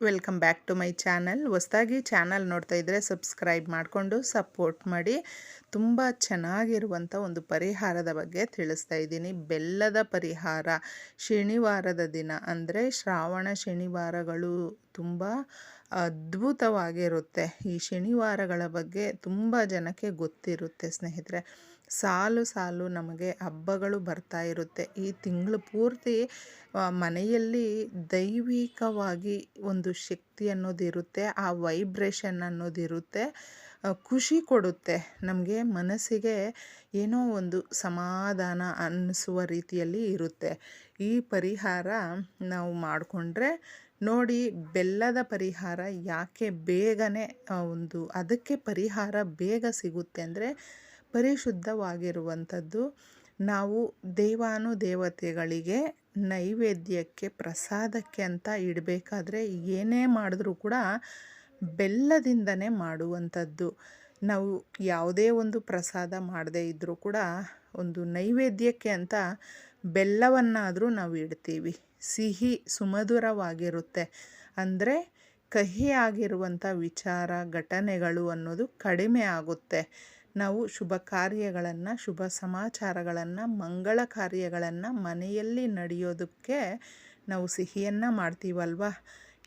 Welcome back to my channel ಹೊಸ್ದಾಗಿ channel ನೋಡ್ತಾ ಇದ್ದರೆ ಸಬ್ಸ್ಕ್ರೈಬ್ ಮಾಡಿಕೊಂಡು ಸಪೋರ್ಟ್ ಮಾಡಿ. ತುಂಬ ಚೆನ್ನಾಗಿರುವಂಥ ಒಂದು ಪರಿಹಾರದ ಬಗ್ಗೆ ತಿಳಿಸ್ತಾ ಇದ್ದೀನಿ. ಬೆಲ್ಲದ ಪರಿಹಾರ. ಶನಿವಾರದ ದಿನ ಅಂದರೆ ಶ್ರಾವಣ ಶನಿವಾರಗಳು ತುಂಬ ಅದ್ಭುತವಾಗಿರುತ್ತೆ. ಈ ಶನಿವಾರಗಳ ಬಗ್ಗೆ ತುಂಬ ಜನಕ್ಕೆ ಗೊತ್ತಿರುತ್ತೆ ಸ್ನೇಹಿತರೆ. ಸಾಲು ಸಾಲು ನಮಗೆ ಹಬ್ಬಗಳು ಬರ್ತಾ ಇರುತ್ತೆ. ಈ ತಿಂಗಳು ಪೂರ್ತಿ ಮನೆಯಲ್ಲಿ ದೈವಿಕವಾಗಿ ಒಂದು ಶಕ್ತಿ ಅನ್ನೋದಿರುತ್ತೆ ಆ ವೈಬ್ರೇಷನ್ ಅನ್ನೋದಿರುತ್ತೆ ಖುಷಿ ಕೊಡುತ್ತೆ. ನಮಗೆ ಮನಸ್ಸಿಗೆ ಏನೋ ಒಂದು ಸಮಾಧಾನ ಅನ್ನಿಸುವ ರೀತಿಯಲ್ಲಿ ಇರುತ್ತೆ. ಈ ಪರಿಹಾರ ನಾವು ಮಾಡಿಕೊಂಡ್ರೆ ನೋಡಿ ಬೆಲ್ಲದ ಪರಿಹಾರ ಯಾಕೆ ಬೇಗನೆ ಒಂದು ಅದಕ್ಕೆ ಪರಿಹಾರ ಬೇಗ ಸಿಗುತ್ತೆ ಅಂದರೆ ಪರಿಶುದ್ಧವಾಗಿರುವಂಥದ್ದು ನಾವು ದೇವಾನು ದೇವತೆಗಳಿಗೆ ನೈವೇದ್ಯಕ್ಕೆ, ಪ್ರಸಾದಕ್ಕೆ ಅಂತ ಇಡಬೇಕಾದ್ರೆ ಏನೇ ಮಾಡಿದ್ರೂ ಕೂಡ ಬೆಲ್ಲದಿಂದನೇ ಮಾಡುವಂಥದ್ದು. ನಾವು ಯಾವುದೇ ಒಂದು ಪ್ರಸಾದ ಮಾಡದೇ ಇದ್ದರೂ ಕೂಡ ಒಂದು ನೈವೇದ್ಯಕ್ಕೆ ಅಂತ ಬೆಲ್ಲವನ್ನಾದರೂ ನಾವು ಇಡ್ತೀವಿ. ಸಿಹಿ ಸುಮಧುರವಾಗಿರುತ್ತೆ. ಅಂದರೆ ಕಹಿಯಾಗಿರುವಂಥ ವಿಚಾರ, ಘಟನೆಗಳು ಅನ್ನೋದು ಕಡಿಮೆ ಆಗುತ್ತೆ. ನಾವು ಶುಭ ಕಾರ್ಯಗಳನ್ನು, ಶುಭ ಸಮಾಚಾರಗಳನ್ನು, ಮಂಗಳ ಕಾರ್ಯಗಳನ್ನು ಮನೆಯಲ್ಲಿ ನಡೆಯೋದಕ್ಕೆ ನಾವು ಸಿಹಿಯನ್ನು ಮಾಡ್ತೀವಲ್ವ?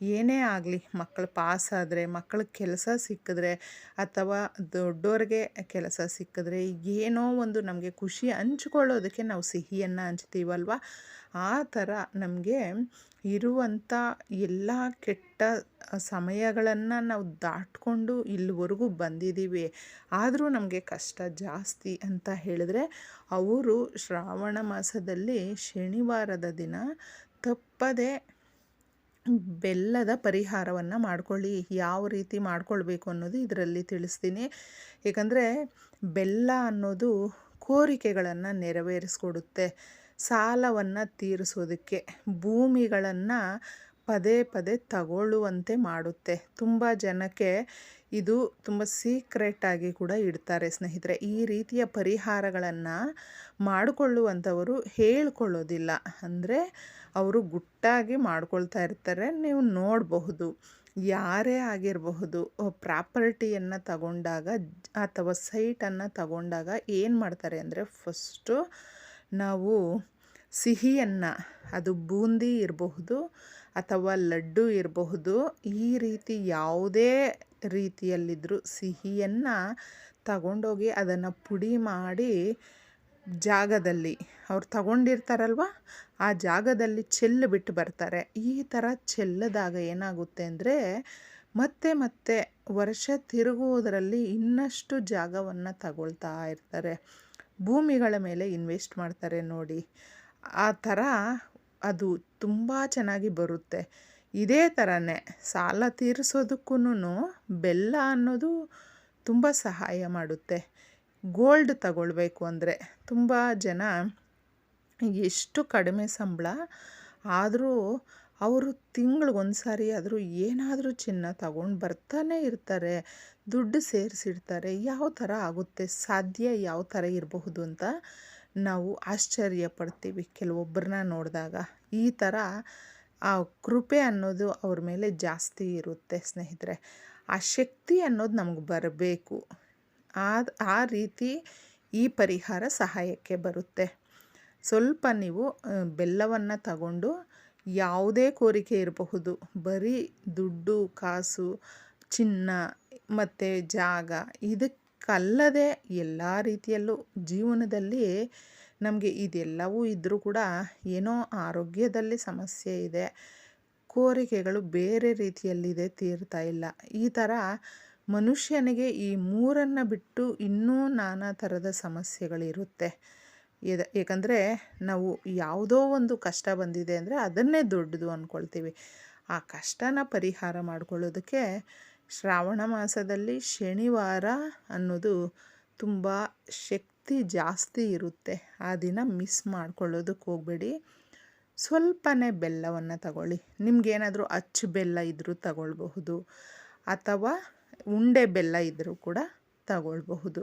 ಏನೇ ಆಗಲಿ ಮಕ್ಕಳು ಪಾಸ್ ಆದರೆ ಮಕ್ಕಳಿಗೆ ಕೆಲಸ ಸಿಕ್ಕಿದ್ರೆ ಅಥವಾ ದೊಡ್ಡೋರಿಗೆ ಕೆಲಸ ಸಿಕ್ಕಿದ್ರೆ ಏನೋ ಒಂದು ನಮಗೆ ಖುಷಿ ಹಂಚ್ಕೊಳ್ಳೋದಕ್ಕೆ ನಾವು ಸಿಹಿಯನ್ನು ಹಂಚ್ತೀವಲ್ವ? ಆ ಥರ ನಮಗೆ ಇರುವಂಥ ಎಲ್ಲ ಕೆಟ್ಟ ಸಮಯಗಳನ್ನು ನಾವು ದಾಟ್ಕೊಂಡು ಇಲ್ಲಿವರೆಗೂ ಬಂದಿದ್ದೀವಿ ಆದರೂ ನಮಗೆ ಕಷ್ಟ ಜಾಸ್ತಿ ಅಂತ ಹೇಳಿದ್ರೆ, ಅವರು ಶ್ರಾವಣ ಮಾಸದಲ್ಲಿ ಶನಿವಾರದ ದಿನ ತಪ್ಪದೆ ಬೆಲ್ಲದ ಪರಿಹಾರವನ್ನು ಮಾಡ್ಕೊಳ್ಳಿ. ಯಾವ ರೀತಿ ಮಾಡ್ಕೊಳ್ಬೇಕು ಅನ್ನೋದು ಇದರಲ್ಲಿ ತಿಳಿಸ್ತೀನಿ. ಏಕೆಂದರೆ ಬೆಲ್ಲ ಅನ್ನೋದು ಕೋರಿಕೆಗಳನ್ನು ನೆರವೇರಿಸ್ಕೊಡುತ್ತೆ. ಸಾಲವನ್ನು ತೀರಿಸೋದಕ್ಕೆ, ಭೂಮಿಗಳನ್ನು ಪದೇ ಪದೇ ತಗೊಳ್ಳುವಂತೆ ಮಾಡುತ್ತೆ. ತುಂಬ ಜನಕ್ಕೆ ಇದು ತುಂಬ ಸೀಕ್ರೆಟಾಗಿ ಕೂಡ ಇಡ್ತಾರೆ ಸ್ನೇಹಿತರೆ. ಈ ರೀತಿಯ ಪರಿಹಾರಗಳನ್ನು ಮಾಡಿಕೊಳ್ಳುವಂಥವರು ಹೇಳ್ಕೊಳ್ಳೋದಿಲ್ಲ. ಅಂದರೆ ಅವರು ಗುಟ್ಟಾಗಿ ಮಾಡ್ಕೊಳ್ತಾ ಇರ್ತಾರೆ, ನೀವು ನೋಡಬಹುದು. ಯಾರೇ ಆಗಿರಬಹುದು, ಪ್ರಾಪರ್ಟಿಯನ್ನು ತಗೊಂಡಾಗ ಅಥವಾ ಸೈಟನ್ನು ತಗೊಂಡಾಗ ಏನು ಮಾಡ್ತಾರೆ ಅಂದರೆ ಫಸ್ಟು ನಾವು ಸಿಹಿಯನ್ನು, ಅದು ಬೂಂದಿ ಇರಬಹುದು ಅಥವಾ ಲಡ್ಡು ಇರಬಹುದು, ಈ ರೀತಿ ಯಾವುದೇ ರೀತಿಯಲ್ಲಿದ್ದರೂ ಸಿಹಿಯನ್ನು ತಗೊಂಡೋಗಿ ಅದನ್ನು ಪುಡಿ ಮಾಡಿ ಜಾಗದಲ್ಲಿ, ಅವ್ರು ತಗೊಂಡಿರ್ತಾರಲ್ವ? ಆ ಜಾಗದಲ್ಲಿ ಚೆಲ್ಲು ಬಿಟ್ಟು ಬರ್ತಾರೆ. ಈ ಥರ ಚೆಲ್ಲದಾಗ ಏನಾಗುತ್ತೆ ಅಂದರೆ ಮತ್ತೆ ಮತ್ತೆ ವರ್ಷ ತಿರುಗುವುದರಲ್ಲಿ ಇನ್ನಷ್ಟು ಜಾಗವನ್ನು ತಗೊಳ್ತಾ ಇರ್ತಾರೆ. ಭೂಮಿಗಳ ಮೇಲೆ ಇನ್ವೆಸ್ಟ್ ಮಾಡ್ತಾರೆ ನೋಡಿ. ಆ ಥರ ಅದು ತುಂಬ ಚೆನ್ನಾಗಿ ಬರುತ್ತೆ. ಇದೇ ಥರನೇ ಸಾಲ ತೀರಿಸೋದಕ್ಕೂ ಬೆಲ್ಲ ಅನ್ನೋದು ತುಂಬ ಸಹಾಯ ಮಾಡುತ್ತೆ. ಗೋಲ್ಡ್ ತಗೊಳ್ಬೇಕು ಅಂದರೆ ತುಂಬ ಜನ ಎಷ್ಟು ಕಡಿಮೆ ಸಂಬಳ ಆದರೂ ಅವರು ತಿಂಗಳಿಗೊಂದು ಸಾರಿ ಆದರೂ ಏನಾದರೂ ಚಿನ್ನ ತಗೊಂಡು ಬರ್ತಾನೆ ಇರ್ತಾರೆ. ದುಡ್ಡು ಸೇರಿಸಿಡ್ತಾರೆ. ಯಾವ ಥರ ಆಗುತ್ತೆ? ಸಾಧ್ಯ ಯಾವ ಥರ ಇರಬಹುದು ಅಂತ ನಾವು ಆಶ್ಚರ್ಯ ಪಡ್ತೀವಿ ಕೆಲವೊಬ್ಬರನ್ನ ನೋಡಿದಾಗ. ಈ ಥರ ಆ ಕೃಪೆ ಅನ್ನೋದು ಅವ್ರ ಮೇಲೆ ಜಾಸ್ತಿ ಇರುತ್ತೆ ಸ್ನೇಹಿತರೆ. ಆ ಶಕ್ತಿ ಅನ್ನೋದು ನಮಗೆ ಬರಬೇಕು. ಆ ಆ ರೀತಿ ಈ ಪರಿಹಾರ ಸಹಾಯಕ್ಕೆ ಬರುತ್ತೆ. ಸ್ವಲ್ಪ ನೀವು ಬೆಲ್ಲವನ್ನು ತಗೊಂಡು ಯಾವುದೇ ಕೋರಿಕೆ ಇರಬಹುದು. ಬರೀ ದುಡ್ಡು, ಕಾಸು, ಚಿನ್ನ ಮತ್ತು ಜಾಗ ಇದಕ್ಕಲ್ಲದೆ ಎಲ್ಲ ರೀತಿಯಲ್ಲೂ ಜೀವನದಲ್ಲಿ ನಮಗೆ ಇದೆಲ್ಲವೂ ಇದ್ದರೂ ಕೂಡ ಏನೋ ಆರೋಗ್ಯದಲ್ಲಿ ಸಮಸ್ಯೆ ಇದೆ. ಕೋರಿಕೆಗಳು ಬೇರೆ ರೀತಿಯಲ್ಲಿದೆ ತೀರ್ತಾ ಇಲ್ಲ. ಈ ಥರ ಮನುಷ್ಯನಿಗೆ ಈ ಮೂರನ್ನು ಬಿಟ್ಟು ಇನ್ನೂ ನಾನಾ ಥರದ ಸಮಸ್ಯೆಗಳಿರುತ್ತೆ. ಇದು ಏಕೆಂದರೆ ನಾವು ಯಾವುದೋ ಒಂದು ಕಷ್ಟ ಬಂದಿದೆ ಅಂದರೆ ಅದನ್ನೇ ದೊಡ್ಡದು ಅಂದ್ಕೊಳ್ತೀವಿ ಆ ಕಷ್ಟನ ಪರಿಹಾರ ಮಾಡ್ಕೊಳ್ಳೋದಕ್ಕೆ ಶ್ರಾವಣ ಮಾಸದಲ್ಲಿ ಶನಿವಾರ ಅನ್ನೋದು ತುಂಬ ಶಕ್ತಿ ಜಾಸ್ತಿ ಇರುತ್ತೆ. ಆ ದಿನ ಮಿಸ್ ಮಾಡ್ಕೊಳ್ಳೋದಕ್ಕೆ ಹೋಗಬೇಡಿ. ಸ್ವಲ್ಪನೇ ಬೆಲ್ಲವನ್ನು ತಗೊಳ್ಳಿ. ನಿಮಗೇನಾದರೂ ಅಚ್ಚು ಬೆಲ್ಲ ಇದ್ದರೂ ತಗೊಳ್ಬಹುದು. ಅಥವಾ ಉಂಡೆ ಬೆಲ್ಲ ಇದ್ದರೂ ಕೂಡ ತಗೊಳ್ಬಹುದು.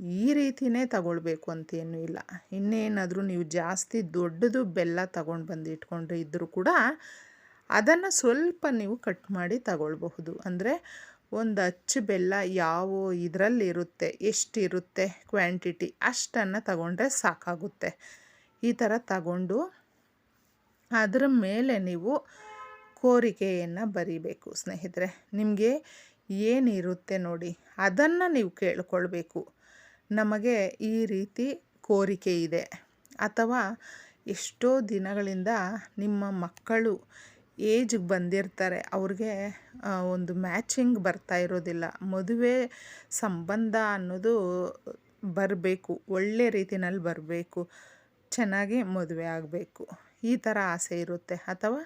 ಈ ರೀತಿಯೇ ತಗೊಳ್ಬೇಕು ಅಂತೇನೂ ಇಲ್ಲ. ಇನ್ನೇನಾದರೂ ನೀವು ಜಾಸ್ತಿ ದೊಡ್ಡದು ಬೆಲ್ಲ ತಗೊಂಡು ಬಂದು ಇಟ್ಕೊಂಡ್ರೆ ಇದ್ದರೂ ಕೂಡ ಅದನ್ನು ಸ್ವಲ್ಪ ನೀವು ಕಟ್ ಮಾಡಿ ತಗೊಳ್ಬಹುದು. ಅಂದರೆ ಒಂದು ಅಚ್ಚು ಬೆಲ್ಲ ಯಾವ ಇದರಲ್ಲಿರುತ್ತೆ, ಎಷ್ಟಿರುತ್ತೆ ಕ್ವಾಂಟಿಟಿ ಅಷ್ಟನ್ನು ತಗೊಂಡ್ರೆ ಸಾಕಾಗುತ್ತೆ. ಈ ಥರ ತಗೊಂಡು ಅದರ ಮೇಲೆ ನೀವು ಕೋರಿಕೆಯನ್ನು ಬರೀಬೇಕು ಸ್ನೇಹಿತರೆ. ನಿಮಗೆ ಏನಿರುತ್ತೆ ನೋಡಿ, ಅದನ್ನು ನೀವು ಕೇಳ್ಕೊಳ್ಬೇಕು. ನಮಗೆ ಈ ರೀತಿ ಕೋರಿಕೆ ಇದೆ. ಅಥವಾ ಎಷ್ಟೋ ದಿನಗಳಿಂದ ನಿಮ್ಮ ಮಕ್ಕಳು ಏಜಿಗೆ ಬಂದಿರ್ತಾರೆ, ಅವ್ರಿಗೆ ಒಂದು ಮ್ಯಾಚಿಂಗ್ ಬರ್ತಾ ಇರೋದಿಲ್ಲ. ಮದುವೆ ಸಂಬಂಧ ಅನ್ನೋದು ಬರಬೇಕು, ಒಳ್ಳೆ ರೀತಿನಲ್ಲಿ ಬರಬೇಕು, ಚೆನ್ನಾಗಿ ಮದುವೆ ಆಗಬೇಕು. ಈ ಥರ ಆಸೆ ಇರುತ್ತೆ. ಅಥವಾ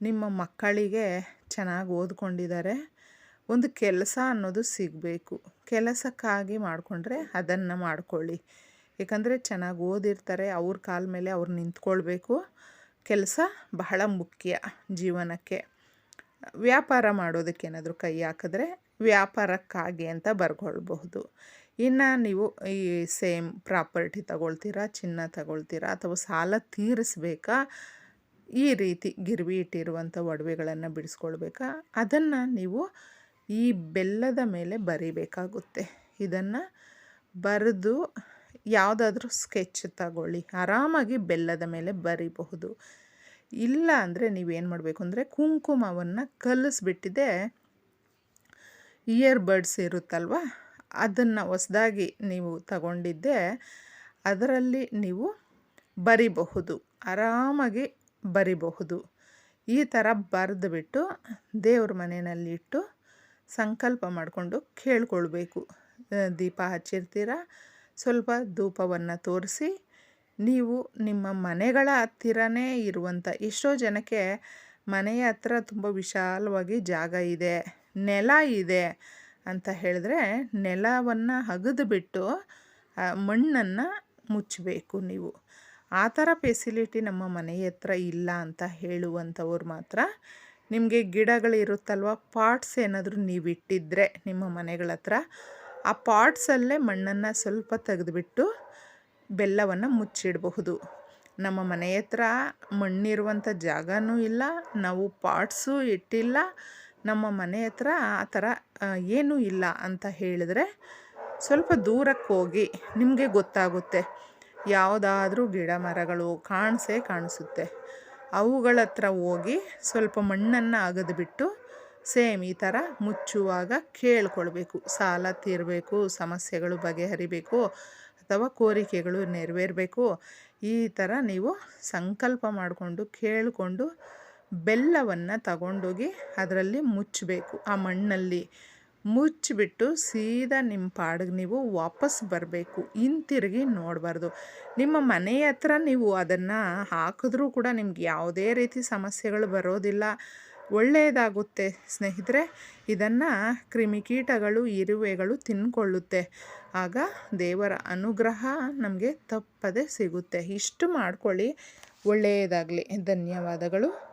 ನಿಮ್ಮ ಮಕ್ಕಳಿಗೆ ಚೆನ್ನಾಗಿ ಓದ್ಕೊಂಡಿದ್ದಾರೆ, ಒಂದು ಕೆಲಸ ಅನ್ನೋದು ಸಿಗಬೇಕು. ಕೆಲಸಕ್ಕಾಗಿ ಮಾಡಿಕೊಂಡ್ರೆ ಅದನ್ನು ಮಾಡಿಕೊಳ್ಳಿ. ಏಕೆಂದರೆ ಚೆನ್ನಾಗಿ ಓದಿರ್ತಾರೆ, ಅವ್ರ ಕಾಲ ಮೇಲೆ ಅವ್ರು ನಿಂತ್ಕೊಳ್ಬೇಕು. ಕೆಲಸ ಬಹಳ ಮುಖ್ಯ ಜೀವನಕ್ಕೆ. ವ್ಯಾಪಾರ ಮಾಡೋದಕ್ಕೇನಾದರೂ ಕೈ ಹಾಕಿದ್ರೆ ವ್ಯಾಪಾರಕ್ಕಾಗಿ ಅಂತ ಬರ್ಕೊಳ್ಬಹುದು. ಇನ್ನು ನೀವು ಈ ಸೇಮ್ ಪ್ರಾಪರ್ಟಿ ತಗೊಳ್ತೀರಾ, ಚಿನ್ನ ತಗೊಳ್ತೀರಾ ಅಥವಾ ಸಾಲ ತೀರಿಸ್ಬೇಕಾ? ಈ ರೀತಿ ಗಿರ್ವಿ ಇಟ್ಟಿರುವಂಥ ಒಡವೆಗಳನ್ನು ಬಿಡಿಸ್ಕೊಳ್ಬೇಕಾ? ಅದನ್ನು ನೀವು ಈ ಬೆಲ್ಲದ ಮೇಲೆ ಬರಿಬೇಕಾಗುತ್ತೆ. ಇದನ್ನು ಬರೆದು ಯಾವುದಾದ್ರೂ ಸ್ಕೆಚ್ ತಗೊಳ್ಳಿ. ಆರಾಮಾಗಿ ಬೆಲ್ಲದ ಮೇಲೆ ಬರಿಬಹುದು. ಇಲ್ಲ ಅಂದರೆ ನೀವೇನು ಮಾಡಬೇಕು ಅಂದರೆ ಕುಂಕುಮವನ್ನು ಕಲಿಸ್ಬಿಟ್ಟಿದೆ. ಇಯರ್ ಬಡ್ಸ್ ಇರುತ್ತಲ್ವ? ಅದನ್ನು ಹೊಸ್ದಾಗಿ ನೀವು ತಗೊಂಡಿದ್ದೆ. ಅದರಲ್ಲಿ ನೀವು ಬರಿಬಹುದು. ಆರಾಮಾಗಿ ಬರಿಬಹುದು. ಈ ಥರ ಬರೆದುಬಿಟ್ಟು ದೇವ್ರ ಮನೆಯಲ್ಲಿಟ್ಟು ಸಂಕಲ್ಪ ಮಾಡಿಕೊಂಡು ಕೇಳ್ಕೊಳ್ಬೇಕು. ದೀಪ ಹಚ್ಚಿರ್ತೀರ? ಸ್ವಲ್ಪ ಧೂಪವನ್ನು ತೋರಿಸಿ, ನೀವು ನಿಮ್ಮ ಮನೆಗಳ ಹತ್ತಿರನೇ ಇರುವಂಥ ಎಷ್ಟೋ ಜನಕ್ಕೆ ಮನೆಯ ಹತ್ರ ತುಂಬ ವಿಶಾಲವಾಗಿ ಜಾಗ ಇದೆ, ನೆಲ ಇದೆ ಅಂತ ಹೇಳಿದ್ರೆ ನೆಲವನ್ನು ಅಗದು ಮಣ್ಣನ್ನು ಮುಚ್ಚಬೇಕು ನೀವು. ಆ ಥರ ಫೆಸಿಲಿಟಿ ನಮ್ಮ ಮನೆಯ ಹತ್ರ ಇಲ್ಲ ಅಂತ ಹೇಳುವಂಥವ್ರು ಮಾತ್ರ. ನಿಮಗೆ ಗಿಡಗಳಿರುತ್ತಲ್ವ ಪಾಟ್ಸ್ ಏನಾದರೂ ನೀವು ಇಟ್ಟಿದ್ದರೆ ನಿಮ್ಮ ಮನೆಗಳ ಹತ್ರ ಆ ಪಾಟ್ಸಲ್ಲೇ ಮಣ್ಣನ್ನು ಸ್ವಲ್ಪ ತೆಗೆದುಬಿಟ್ಟು ಬೆಲ್ಲವನ್ನು ಮುಚ್ಚಿಡಬಹುದು. ನಮ್ಮ ಮನೆ ಹತ್ರ ಮಣ್ಣಿರುವಂಥ ಜಾಗವೂ ಇಲ್ಲ, ನಾವು ಪಾಟ್ಸು ಇಟ್ಟಿಲ್ಲ. ನಮ್ಮ ಮನೆ ಹತ್ರ ಆ ಥರ ಏನೂ ಇಲ್ಲ ಅಂತ ಹೇಳಿದ್ರೆ ಸ್ವಲ್ಪ ದೂರಕ್ಕೆ ಹೋಗಿ ನಿಮಗೆ ಗೊತ್ತಾಗುತ್ತೆ. ಯಾವುದಾದ್ರೂ ಗಿಡ ಮರಗಳು ಕಾಣಿಸೇ ಕಾಣಿಸುತ್ತೆ. ಅವುಗಳ ಹತ್ರ ಹೋಗಿ ಸ್ವಲ್ಪ ಮಣ್ಣನ್ನು ಅಗದ್ಬಿಟ್ಟು ಸೇಮ್ ಈ ಥರ ಮುಚ್ಚುವಾಗ ಕೇಳ್ಕೊಳ್ಬೇಕು. ಸಾಲ ತೀರಬೇಕು, ಸಮಸ್ಯೆಗಳು ಬಗೆಹರಿಬೇಕು ಅಥವಾ ಕೋರಿಕೆಗಳು ನೆರವೇರಬೇಕು. ಈ ಥರ ನೀವು ಸಂಕಲ್ಪ ಮಾಡಿಕೊಂಡು ಕೇಳಿಕೊಂಡು ಬೆಲ್ಲವನ್ನು ತಗೊಂಡೋಗಿ ಅದರಲ್ಲಿ ಮುಚ್ಚಬೇಕು. ಆ ಮಣ್ಣಲ್ಲಿ ಮುಚ್ಚಿಬಿಟ್ಟು ಸೀದಾ ನಿಮ್ಮ ಪಾಡಿಗೆ ನೀವು ವಾಪಸ್ ಬರಬೇಕು. ಹಿಂತಿರುಗಿ ನೋಡಬಾರ್ದು. ನಿಮ್ಮ ಮನೆ ಹತ್ರ ನೀವು ಅದನ್ನು ಹಾಕಿದ್ರೂ ಕೂಡ ನಿಮ್ಗೆ ಯಾವುದೇ ರೀತಿ ಸಮಸ್ಯೆಗಳು ಬರೋದಿಲ್ಲ. ಒಳ್ಳೆಯದಾಗುತ್ತೆ ಸ್ನೇಹಿತರೆ. ಇದನ್ನು ಕ್ರಿಮಿಕೀಟಗಳು ಇರುವೆಗಳು ತಿನ್ಕೊಳ್ಳುತ್ತೆ. ಆಗ ದೇವರ ಅನುಗ್ರಹ ನಮಗೆ ತಪ್ಪದೆ ಸಿಗುತ್ತೆ. ಇಷ್ಟು ಮಾಡ್ಕೊಳ್ಳಿ. ಒಳ್ಳೆಯದಾಗಲಿ. ಧನ್ಯವಾದಗಳು.